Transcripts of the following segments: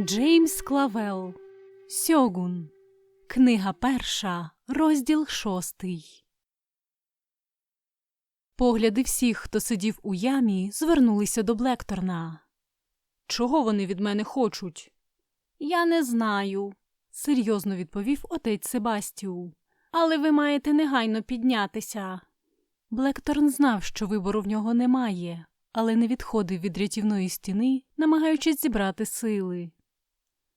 Джеймс Клавел Сьогун. Книга перша, розділ шостий. Погляди всіх, хто сидів у ямі, звернулися до Блекторна. Чого вони від мене хочуть? Я не знаю, серйозно відповів отець Себастіу. Але ви маєте негайно піднятися. Блекторн знав, що вибору в нього немає, але не відходив від рятівної стіни, намагаючись зібрати сили.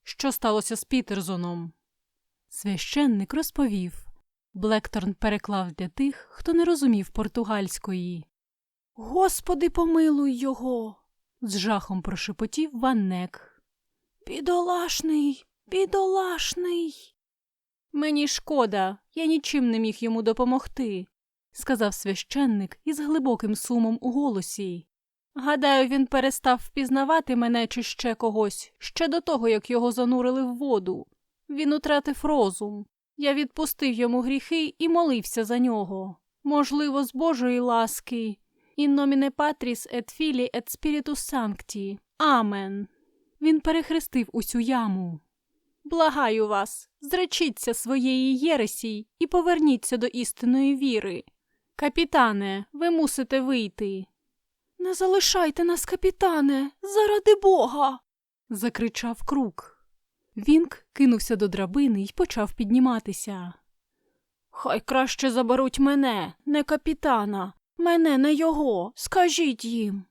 Що сталося з Пітерзоном? Священник розповів. Блекторн переклав для тих, хто не розумів португальської. Господи, помилуй його. з жахом прошепотів Ваннек. Бідолашний, бідолашний. Мені шкода, я нічим не міг йому допомогти, сказав священник із глибоким сумом у голосі. Гадаю, він перестав впізнавати мене чи ще когось ще до того, як його занурили в воду. Він утратив розум. Я відпустив йому гріхи і молився за нього. Можливо, з Божої ласки. In nomine Patris et Filii et Spiritus Sancti. Амен. Він перехрестив усю яму. Благаю вас, зречіться своєї єресі і поверніться до істинної віри. Капітане, ви мусите вийти. Не залишайте нас, капітане, заради Бога. закричав крук. Вінк кинувся до драбини і почав підніматися. Хай краще заберуть мене, не капітана, мене не його. Скажіть їм.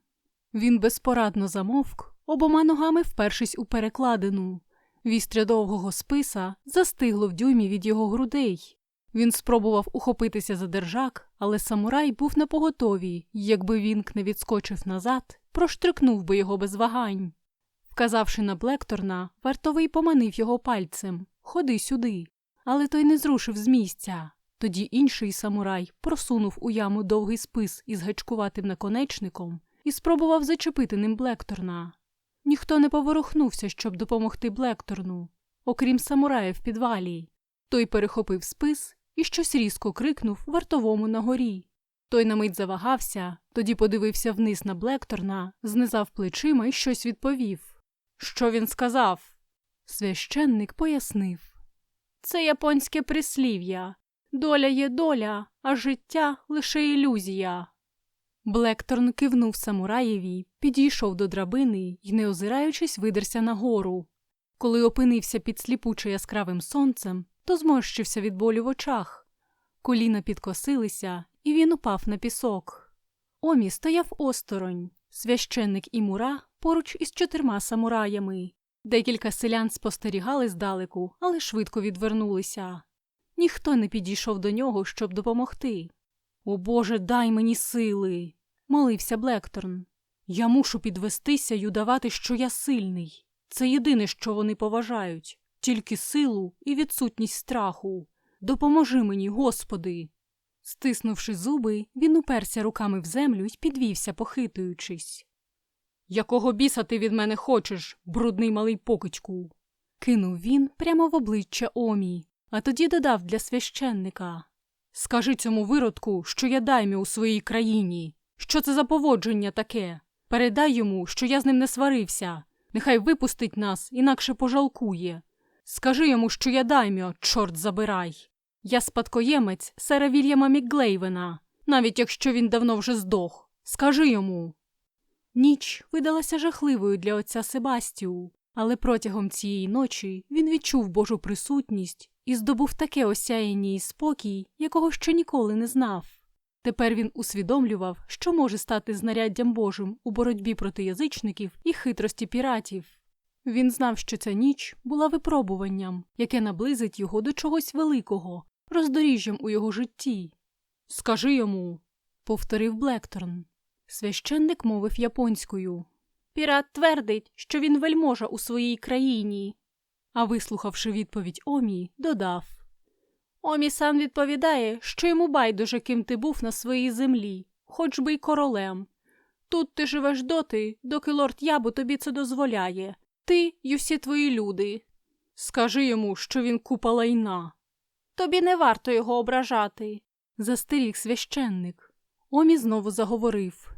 Він безпорадно замовк, обома ногами впершись у перекладину. Вістря довгого списа застигло в дюймі від його грудей. Він спробував ухопитися за держак, але самурай був на поготові, якби Вінк не відскочив назад, проштрикнув би його без вагань. Вказавши на Блекторна, вартовий поманив його пальцем Ходи сюди. Але той не зрушив з місця. Тоді інший самурай просунув у яму довгий спис із гачкуватим наконечником і спробував зачепити ним Блекторна. Ніхто не поворухнувся, щоб допомогти Блекторну, окрім самурая в підвалі. Той перехопив спис і щось різко крикнув вартовому на горі. Той на мить завагався, тоді подивився вниз на Блекторна, знизав плечима і щось відповів. Що він сказав? Священник пояснив. Це японське прислів'я. Доля є доля, а життя лише ілюзія. Блекторн кивнув самураєві, підійшов до драбини і, не озираючись, видерся нагору. Коли опинився під сліпуче яскравим сонцем, то зморщився від болю в очах. Коліна підкосилися, і він упав на пісок. Омі стояв осторонь. Священник і мура поруч із чотирма самураями. Декілька селян спостерігали здалеку, але швидко відвернулися. Ніхто не підійшов до нього, щоб допомогти. О Боже, дай мені сили. молився Блекторн. Я мушу підвестися й удавати, що я сильний. Це єдине, що вони поважають, тільки силу і відсутність страху. Допоможи мені, Господи. Стиснувши зуби, він уперся руками в землю й підвівся, похитуючись. Якого біса ти від мене хочеш, брудний малий покичку? кинув він прямо в обличчя Омі, а тоді додав для священника. Скажи цьому виродку, що я даймі у своїй країні. Що це за поводження таке? Передай йому, що я з ним не сварився. Нехай випустить нас, інакше пожалкує. Скажи йому, що я даймьо, чорт забирай. Я спадкоємець сера Вільяма Мікглейвена, навіть якщо він давно вже здох. Скажи йому. Ніч видалася жахливою для отця Себастіу, але протягом цієї ночі він відчув Божу присутність і здобув таке осяяння і спокій, якого ще ніколи не знав. Тепер він усвідомлював, що може стати знаряддям Божим у боротьбі проти язичників і хитрості піратів. Він знав, що ця ніч була випробуванням, яке наблизить його до чогось великого, роздоріжжям у його житті. Скажи йому, повторив Блекторн. Священник мовив японською. Пірат твердить, що він вельможа у своїй країні. А вислухавши відповідь Омі, додав Омі сам відповідає, що йому байдуже, ким ти був на своїй землі, хоч би й королем. Тут ти живеш доти, доки лорд Ябу тобі це дозволяє. Ти й усі твої люди. Скажи йому, що він купа лайна. Тобі не варто його ображати, застеріг священник. Омі знову заговорив.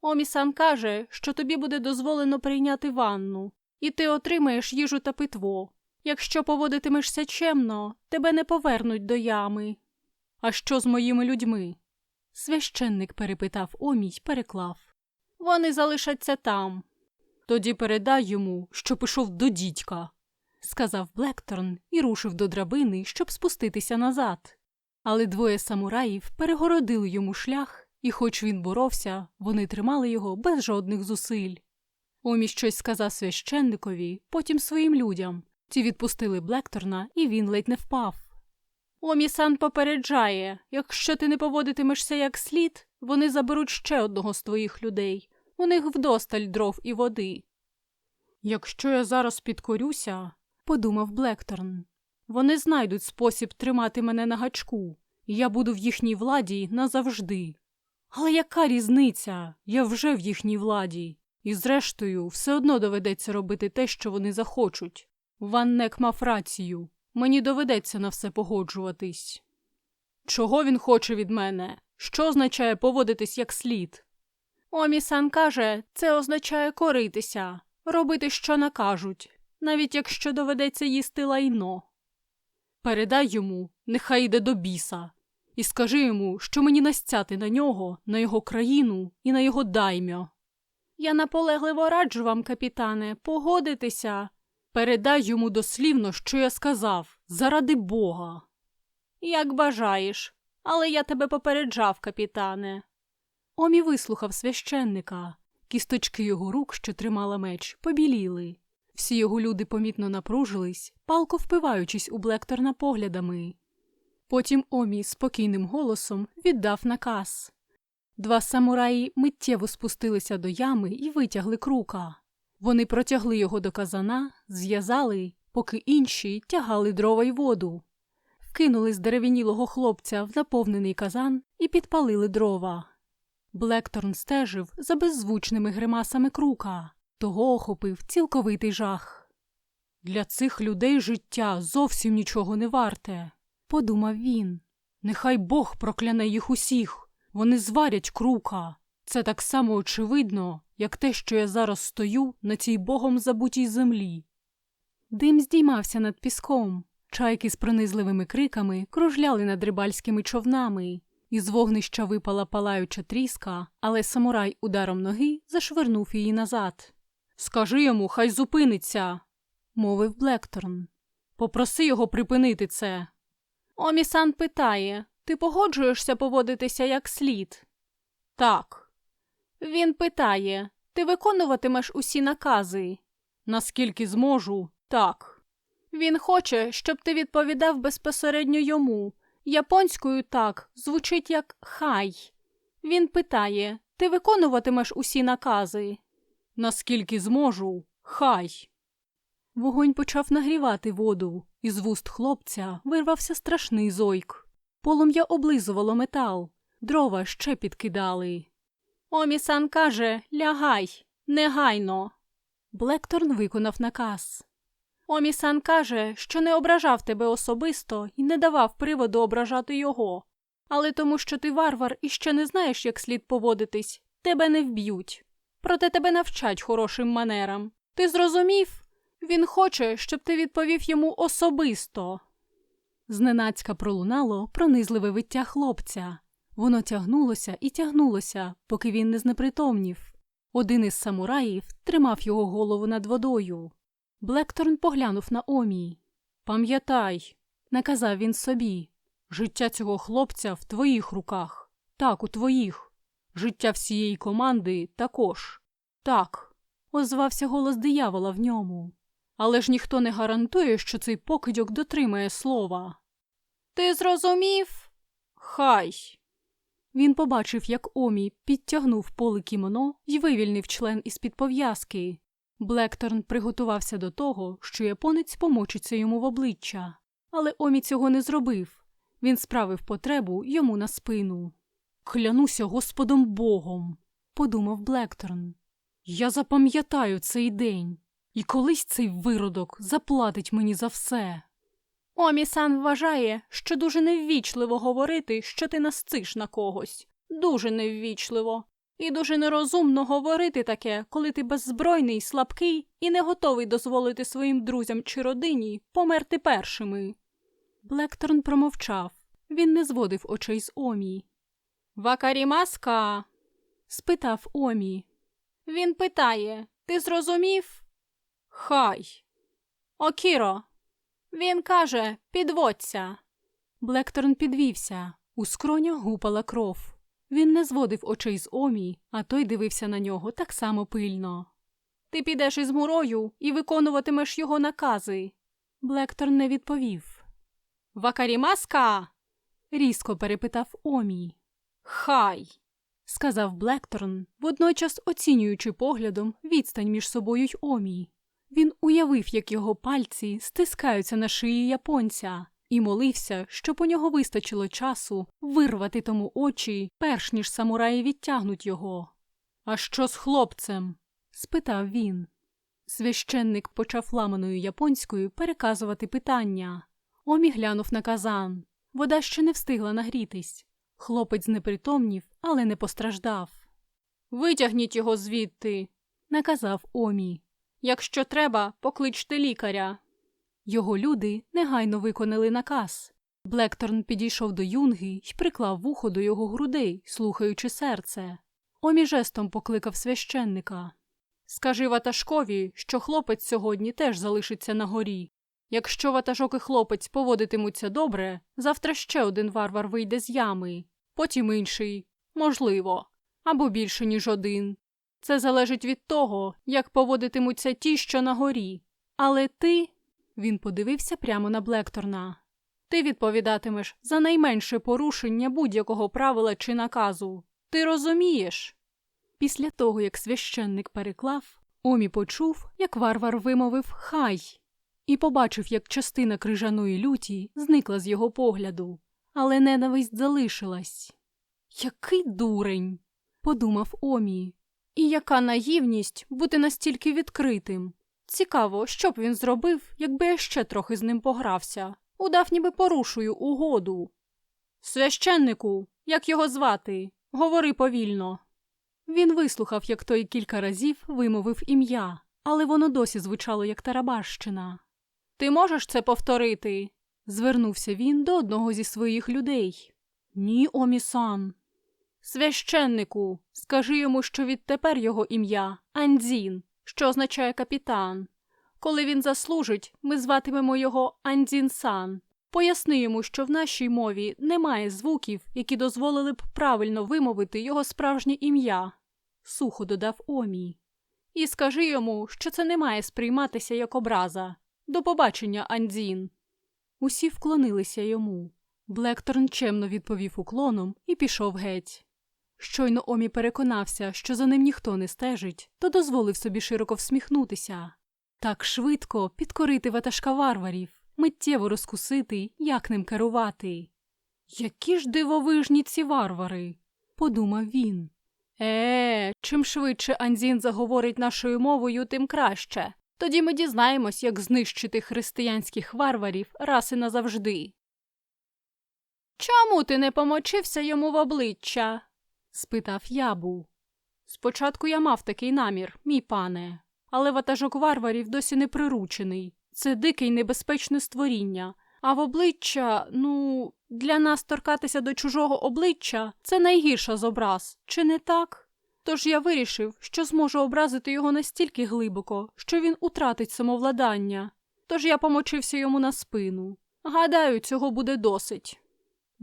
Омі сам каже, що тобі буде дозволено прийняти ванну, і ти отримаєш їжу та питво. Якщо поводитимешся чемно, тебе не повернуть до ями. А що з моїми людьми? Священник перепитав Омій, переклав. Вони залишаться там. Тоді передай йому, що пішов до дідька, сказав Блекторн і рушив до драбини, щоб спуститися назад. Але двоє самураїв перегородили йому шлях, і, хоч він боровся, вони тримали його без жодних зусиль. Омі щось сказав священникові, потім своїм людям. Ті відпустили Блекторна, і він ледь не впав. Омі-сан попереджає якщо ти не поводитимешся як слід, вони заберуть ще одного з твоїх людей. У них вдосталь дров і води. Якщо я зараз підкорюся, подумав Блекторн, вони знайдуть спосіб тримати мене на гачку, і я буду в їхній владі назавжди. Але яка різниця? Я вже в їхній владі, і зрештою все одно доведеться робити те, що вони захочуть. Ваннек мав рацію. Мені доведеться на все погоджуватись. Чого він хоче від мене? Що означає поводитись як слід? Омі-сан каже, це означає коритися, робити, що накажуть, навіть якщо доведеться їсти лайно. Передай йому, нехай йде до біса, і скажи йому, що мені настяти на нього, на його країну і на його даймьо. Я наполегливо раджу вам, капітане, погодитися. Передай йому дослівно, що я сказав, заради Бога. Як бажаєш, але я тебе попереджав, капітане. Омі вислухав священника. Кісточки його рук, що тримала меч, побіліли. Всі його люди помітно напружились, палко впиваючись у Блекторна поглядами. Потім Омі спокійним голосом віддав наказ. Два самураї миттєво спустилися до ями і витягли крука. Вони протягли його до казана, зв'язали, поки інші тягали дрова й воду. Вкинули з дерев'янілого хлопця в наповнений казан і підпалили дрова. Блекторн стежив за беззвучними гримасами крука, того охопив цілковитий жах. Для цих людей життя зовсім нічого не варте, подумав він. Нехай Бог прокляне їх усіх, вони зварять крука. Це так само очевидно, як те, що я зараз стою на цій богом забутій землі. Дим здіймався над піском, чайки з пронизливими криками кружляли над рибальськими човнами, із вогнища випала палаюча тріска, але самурай ударом ноги зашвирнув її назад. Скажи йому, хай зупиниться, мовив Блекторн. Попроси його припинити це. Омісан питає ти погоджуєшся поводитися як слід? Так. Він питає ти виконуватимеш усі накази? Наскільки зможу, так. Він хоче, щоб ти відповідав безпосередньо йому. Японською так звучить як хай. Він питає ти виконуватимеш усі накази? Наскільки зможу, хай. Вогонь почав нагрівати воду, і з вуст хлопця вирвався страшний зойк. Полум'я облизувало метал, дрова ще підкидали. Омісан каже лягай, негайно. Блекторн виконав наказ. Омісан каже, що не ображав тебе особисто і не давав приводу ображати його. Але тому, що ти варвар і ще не знаєш, як слід поводитись, тебе не вб'ють. Проте тебе навчать хорошим манерам. Ти зрозумів? Він хоче, щоб ти відповів йому особисто. Зненацька пролунало пронизливе виття хлопця. Воно тягнулося і тягнулося, поки він не знепритомнів. Один із самураїв тримав його голову над водою. Блекторн поглянув на Омій. Пам'ятай, наказав він собі. Життя цього хлопця в твоїх руках. Так, у твоїх. Життя всієї команди також. Так, озвався голос диявола в ньому. Але ж ніхто не гарантує, що цей покидьок дотримає слова. Ти зрозумів? Хай. Він побачив, як Омі підтягнув поле кімоно і вивільнив член із під пов'язки. Блекторн приготувався до того, що японець помочиться йому в обличчя. Але Омі цього не зробив. Він справив потребу йому на спину. Клянуся Господом Богом, подумав Блекторн. Я запам'ятаю цей день, і колись цей виродок заплатить мені за все. Омі-сан вважає, що дуже неввічливо говорити, що ти насциш на когось. Дуже неввічливо. І дуже нерозумно говорити таке, коли ти беззбройний, слабкий і не готовий дозволити своїм друзям чи родині померти першими. Блекторн промовчав. Він не зводив очей з Омі. Вакарімаска? спитав Омі. Він питає Ти зрозумів? Хай. Окіро. Він каже Підводься. Блекторн підвівся. У скронях гупала кров. Він не зводив очей з Омі, а той дивився на нього так само пильно. Ти підеш із мурою і виконуватимеш його накази. Блекторн не відповів. Вакарімаска? різко перепитав Омі. Хай, сказав Блекторн, водночас оцінюючи поглядом відстань між собою й Омі. Він уявив, як його пальці стискаються на шиї японця, і молився, щоб у нього вистачило часу вирвати тому очі, перш ніж самураї відтягнуть його. А що з хлопцем? спитав він. Священник почав ламаною японською переказувати питання. Омі глянув на казан. Вода ще не встигла нагрітись. Хлопець знепритомнів, але не постраждав. Витягніть його звідти, наказав Омі. Якщо треба, покличте лікаря. Його люди негайно виконали наказ. Блекторн підійшов до юнги й приклав вухо до його грудей, слухаючи серце. Омі жестом покликав священника. Скажи ватажкові, що хлопець сьогодні теж залишиться на горі. Якщо ватажок і хлопець поводитимуться добре, завтра ще один варвар вийде з ями, потім інший, можливо, або більше, ніж один. Це залежить від того, як поводитимуться ті, що на горі. Але ти. Він подивився прямо на Блекторна. Ти відповідатимеш за найменше порушення будь-якого правила чи наказу. Ти розумієш? Після того, як священник переклав, Омі почув, як варвар вимовив хай, і побачив, як частина крижаної люті зникла з його погляду, але ненависть залишилась. Який дурень, подумав Омі. І яка наївність бути настільки відкритим. Цікаво, що б він зробив, якби я ще трохи з ним погрався, удав, ніби порушую угоду. Священнику, як його звати? Говори повільно. Він вислухав, як той кілька разів вимовив ім'я, але воно досі звучало як Тарабарщина. Ти можеш це повторити? звернувся він до одного зі своїх людей. Ні, Омісан. Священнику, скажи йому, що відтепер його ім'я Андзін, що означає капітан. Коли він заслужить, ми зватимемо його Андзін-сан. Поясни йому, що в нашій мові немає звуків, які дозволили б правильно вимовити його справжнє ім'я, сухо додав Омі. І скажи йому, що це не має сприйматися як образа. До побачення, Андзін. Усі вклонилися йому. Блекторн чемно відповів уклоном і пішов геть. Щойно Омі переконався, що за ним ніхто не стежить, то дозволив собі широко всміхнутися. Так швидко підкорити ватажка варварів, миттєво розкусити, як ним керувати. Які ж дивовижні ці варвари, подумав він. Е, чим швидше Анзін заговорить нашою мовою, тим краще. Тоді ми дізнаємось, як знищити християнських варварів раз і назавжди. Чому ти не помочився йому в обличчя? Спитав ябу. Спочатку я мав такий намір, мій пане, але ватажок варварів досі не приручений. Це дике й небезпечне створіння. А в обличчя, ну, для нас торкатися до чужого обличчя це найгірша з образ, чи не так? Тож я вирішив, що зможу образити його настільки глибоко, що він утратить самовладання. Тож я помочився йому на спину. Гадаю, цього буде досить.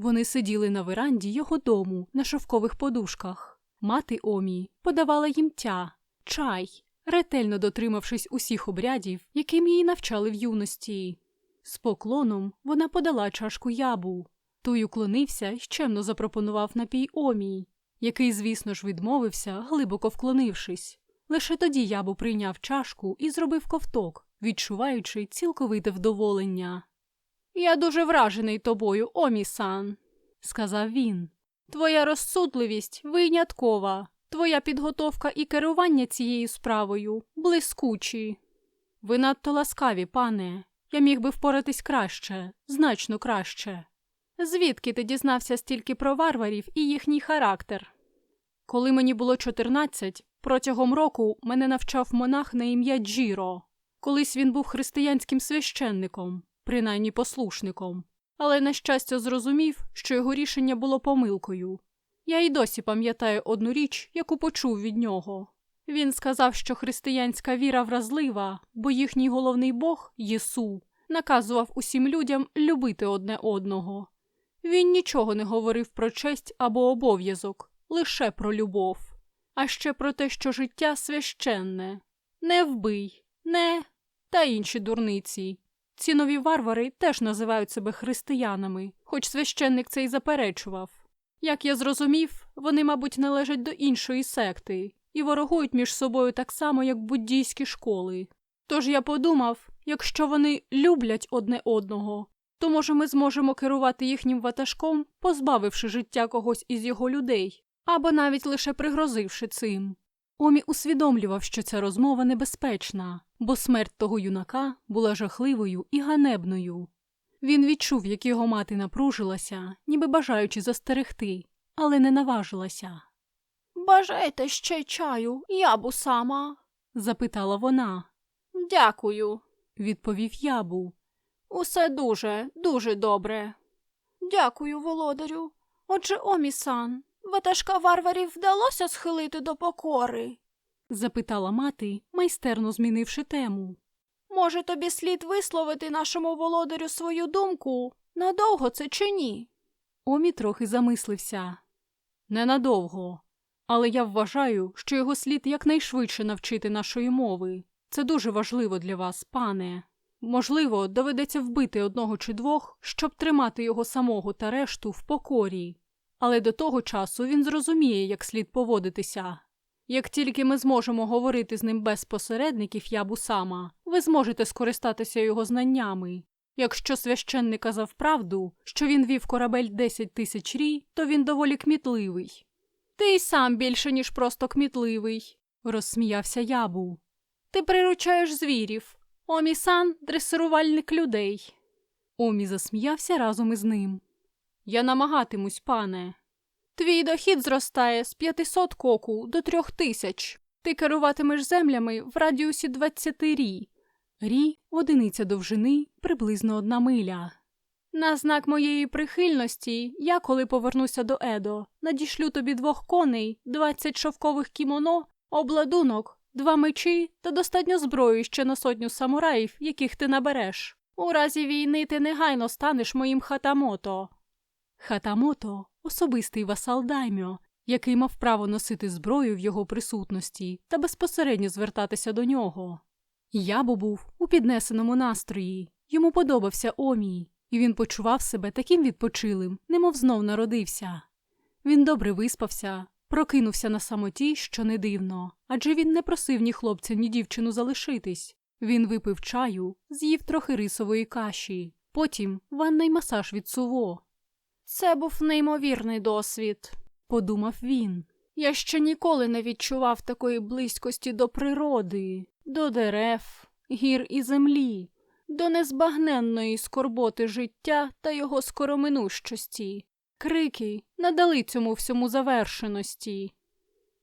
Вони сиділи на веранді його дому на шовкових подушках. Мати Омі подавала їм тя, чай, ретельно дотримавшись усіх обрядів, яким її навчали в юності. З поклоном вона подала чашку ябу. Той уклонився і чемно запропонував напій Омі, який, звісно ж, відмовився, глибоко вклонившись. Лише тоді ябу прийняв чашку і зробив ковток, відчуваючи цілковите вдоволення. Я дуже вражений тобою, Омі-сан», – сказав він. Твоя розсудливість виняткова, твоя підготовка і керування цією справою блискучі. Ви надто ласкаві, пане. Я міг би впоратись краще, значно краще. Звідки ти дізнався стільки про варварів і їхній характер? Коли мені було 14, протягом року мене навчав монах на ім'я Джіро. Колись він був християнським священником, принаймні послушником, але, на щастя, зрозумів, що його рішення було помилкою. Я й досі пам'ятаю одну річ, яку почув від нього. Він сказав, що християнська віра вразлива, бо їхній головний Бог, Єсу, наказував усім людям любити одне одного. Він нічого не говорив про честь або обов'язок, лише про любов, а ще про те, що життя священне. Не вбий, не та інші дурниці. Ці нові варвари теж називають себе християнами, хоч священник це й заперечував. Як я зрозумів, вони, мабуть, належать до іншої секти і ворогують між собою так само, як буддійські школи. Тож я подумав, якщо вони люблять одне одного, то може ми зможемо керувати їхнім ватажком, позбавивши життя когось із його людей, або навіть лише пригрозивши цим. Омі усвідомлював, що ця розмова небезпечна, бо смерть того юнака була жахливою і ганебною. Він відчув, як його мати напружилася, ніби бажаючи застерегти, але не наважилася. Бажаєте ще чаю, ябу сама? запитала вона. Дякую, відповів ябу. Усе дуже, дуже добре. Дякую, володарю. Отже, Омісан, ватажка варварів вдалося схилити до покори? запитала мати, майстерно змінивши тему. Може, тобі слід висловити нашому володарю свою думку? Надовго це чи ні? Омі трохи замислився. Ненадовго. Але я вважаю, що його слід якнайшвидше навчити нашої мови. Це дуже важливо для вас, пане. Можливо, доведеться вбити одного чи двох, щоб тримати його самого та решту в покорі. Але до того часу він зрозуміє, як слід поводитися. Як тільки ми зможемо говорити з ним без посередників ябу сама, ви зможете скористатися його знаннями. Якщо священник казав правду, що він вів корабель 10 тисяч рій, то він доволі кмітливий. Ти й сам більше, ніж просто кмітливий, розсміявся ябу. Ти приручаєш звірів. Омі-сан – дресирувальник людей. Омі засміявся разом із ним. Я намагатимусь, пане. Твій дохід зростає з 500 коку до трьох тисяч. Ти керуватимеш землями в радіусі 20 рі. Рі – одиниця довжини, приблизно одна миля. На знак моєї прихильності, я, коли повернуся до Едо, надішлю тобі двох коней, 20 шовкових кімоно, обладунок, два мечі та достатньо зброї ще на сотню самураїв, яких ти набереш. У разі війни ти негайно станеш моїм хатамото. Хатамото особистий васал даймьо, який мав право носити зброю в його присутності та безпосередньо звертатися до нього. Ябо був у піднесеному настрої, йому подобався Омій, і він почував себе таким відпочилим, немов знов народився. Він добре виспався, прокинувся на самоті, що не дивно, адже він не просив ні хлопця, ні дівчину залишитись. Він випив чаю, з'їв трохи рисової каші, потім ванний масаж від суво. Це був неймовірний досвід, подумав він. Я ще ніколи не відчував такої близькості до природи, до дерев, гір і землі, до незбагненної скорботи життя та його скороминущості. Крики надали цьому всьому завершеності.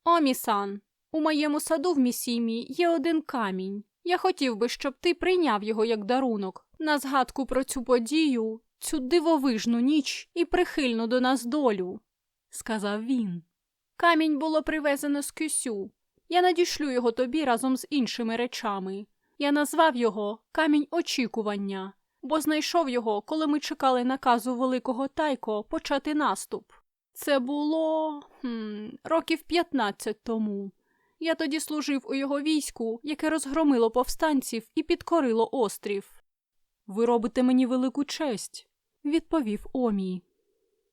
Омісан, у моєму саду в місімі є один камінь. Я хотів би, щоб ти прийняв його як дарунок на згадку про цю подію, цю дивовижну ніч і прихильну до нас долю, сказав він. Камінь було привезено з кюсю. Я надішлю його тобі разом з іншими речами. Я назвав його камінь очікування, бо знайшов його, коли ми чекали наказу великого тайко почати наступ. Це було хм, років 15 тому. Я тоді служив у його війську, яке розгромило повстанців і підкорило острів. Ви робите мені велику честь, відповів Омій.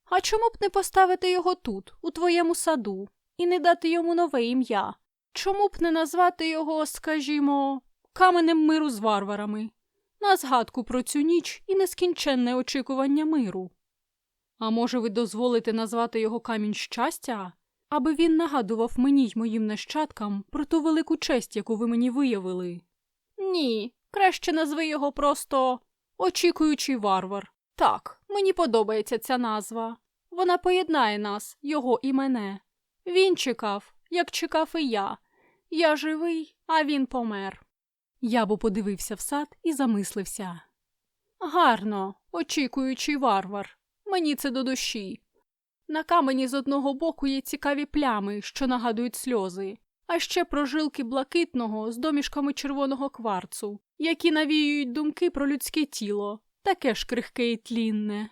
А чому б не поставити його тут, у твоєму саду, і не дати йому нове ім'я? Чому б не назвати його, скажімо, каменем миру з варварами, на згадку про цю ніч і нескінченне очікування миру? А може, ви дозволите назвати його камінь щастя, аби він нагадував мені й моїм нащадкам про ту велику честь, яку ви мені виявили? Ні, краще назви його просто очікуючий варвар. Так, мені подобається ця назва. Вона поєднає нас, його і мене. Він чекав, як чекав і я. Я живий, а він помер. Ябо подивився в сад і замислився. Гарно, очікуючий варвар. Мені це до душі. На камені з одного боку є цікаві плями, що нагадують сльози, а ще прожилки блакитного з домішками червоного кварцу, які навіюють думки про людське тіло, таке ж крихке і тлінне.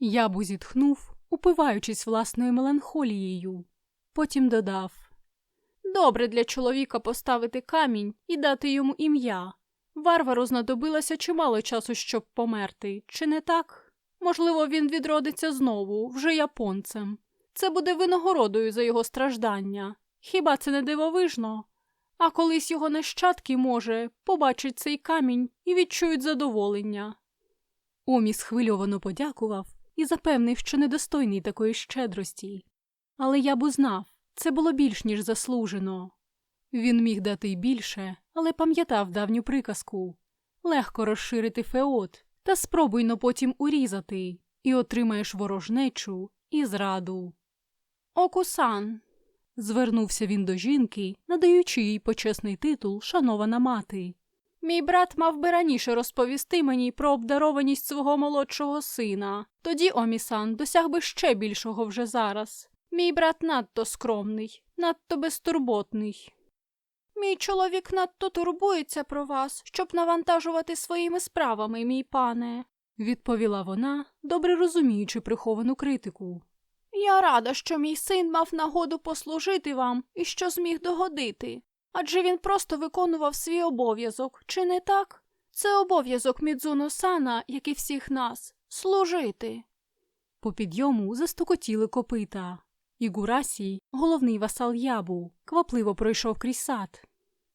Ябу зітхнув, упиваючись власною меланхолією. Потім додав Добре для чоловіка поставити камінь і дати йому ім'я. Варвару знадобилося чимало часу, щоб померти, чи не так? Можливо, він відродиться знову, вже японцем. Це буде винагородою за його страждання. Хіба це не дивовижно? А колись його нащадки, може, побачать цей камінь і відчують задоволення. Омі схвильовано подякував і запевнив, що недостойний такої щедрості. Але я б узнав, це було більш ніж заслужено. Він міг дати більше, але пам'ятав давню приказку легко розширити феод, та спробуй но потім урізати, і отримаєш ворожнечу і зраду. Окусан. Звернувся він до жінки, надаючи їй почесний титул Шанована мати. Мій брат мав би раніше розповісти мені про обдарованість свого молодшого сина. Тоді Омісан досяг би ще більшого вже зараз. Мій брат надто скромний, надто безтурботний. Мій чоловік надто турбується про вас, щоб навантажувати своїми справами, мій пане, відповіла вона, добре розуміючи приховану критику. Я рада, що мій син мав нагоду послужити вам і що зміг догодити. Адже він просто виконував свій обов'язок, чи не так? Це обов'язок Мідзуно Сана, як і всіх нас, служити. По підйому застукотіли копита. І Гурасій, головний васал ябу, квапливо пройшов крізь сад.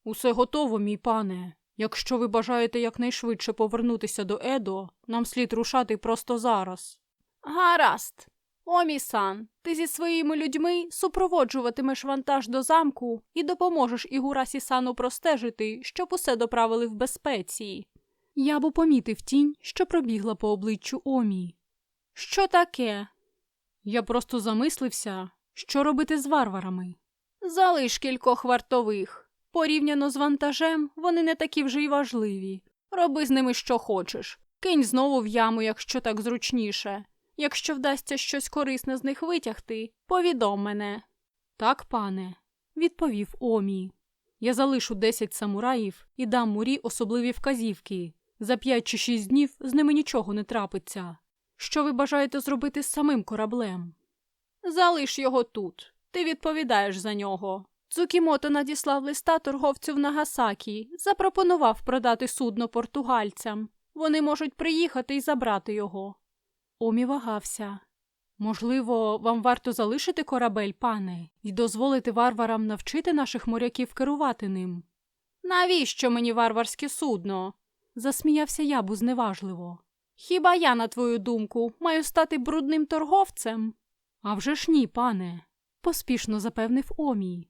Усе готово, мій пане. Якщо ви бажаєте якнайшвидше повернутися до Едо, нам слід рушати просто зараз. Гаразд. Омі-сан, ти зі своїми людьми супроводжуватимеш вантаж до замку і допоможеш Ігурасі сану простежити, щоб усе доправили в безпеці. Я б помітив тінь, що пробігла по обличчю Омі. Що таке? Я просто замислився, що робити з варварами. Залиш кількох вартових. Порівняно з вантажем, вони не такі вже й важливі. Роби з ними що хочеш. Кинь знову в яму, якщо так зручніше. Якщо вдасться щось корисне з них витягти, повідом мене. Так, пане, відповів Омі. Я залишу десять самураїв і дам мурі особливі вказівки. За п'ять чи шість днів з ними нічого не трапиться. Що ви бажаєте зробити з самим кораблем? Залиш його тут. Ти відповідаєш за нього. Цукімото надіслав листа торговцю в Нагасакі, запропонував продати судно португальцям. Вони можуть приїхати і забрати його. Омі вагався. Можливо, вам варто залишити корабель, пане, і дозволити варварам навчити наших моряків керувати ним. Навіщо мені варварське судно? засміявся ябу зневажливо. Хіба я, на твою думку, маю стати брудним торговцем? «А вже ж ні, пане, поспішно запевнив Омій.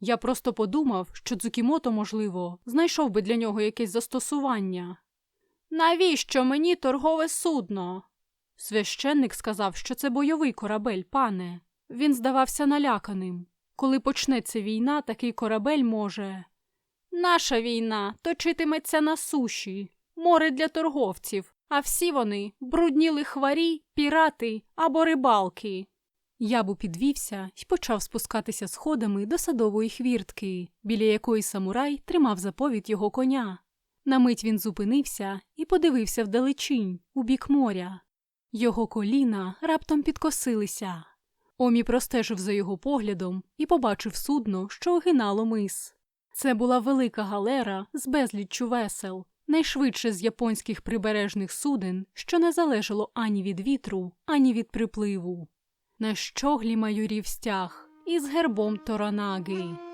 Я просто подумав, що Цукімото, можливо, знайшов би для нього якесь застосування. Навіщо мені торгове судно? Священник сказав, що це бойовий корабель, пане. Він здавався наляканим. Коли почнеться війна, такий корабель може. Наша війна точитиметься на суші, море для торговців, а всі вони брудні лихварі, пірати або рибалки. Ябу підвівся і почав спускатися сходами до садової хвіртки, біля якої самурай тримав заповідь його коня. На мить він зупинився і подивився вдалечінь, у бік моря. Його коліна раптом підкосилися. Омі простежив за його поглядом і побачив судно, що огинало мис. Це була велика галера з безліччю весел, найшвидше з японських прибережних суден, що не залежало ані від вітру, ані від припливу. На щоглі майорів стяг із гербом Торанаги.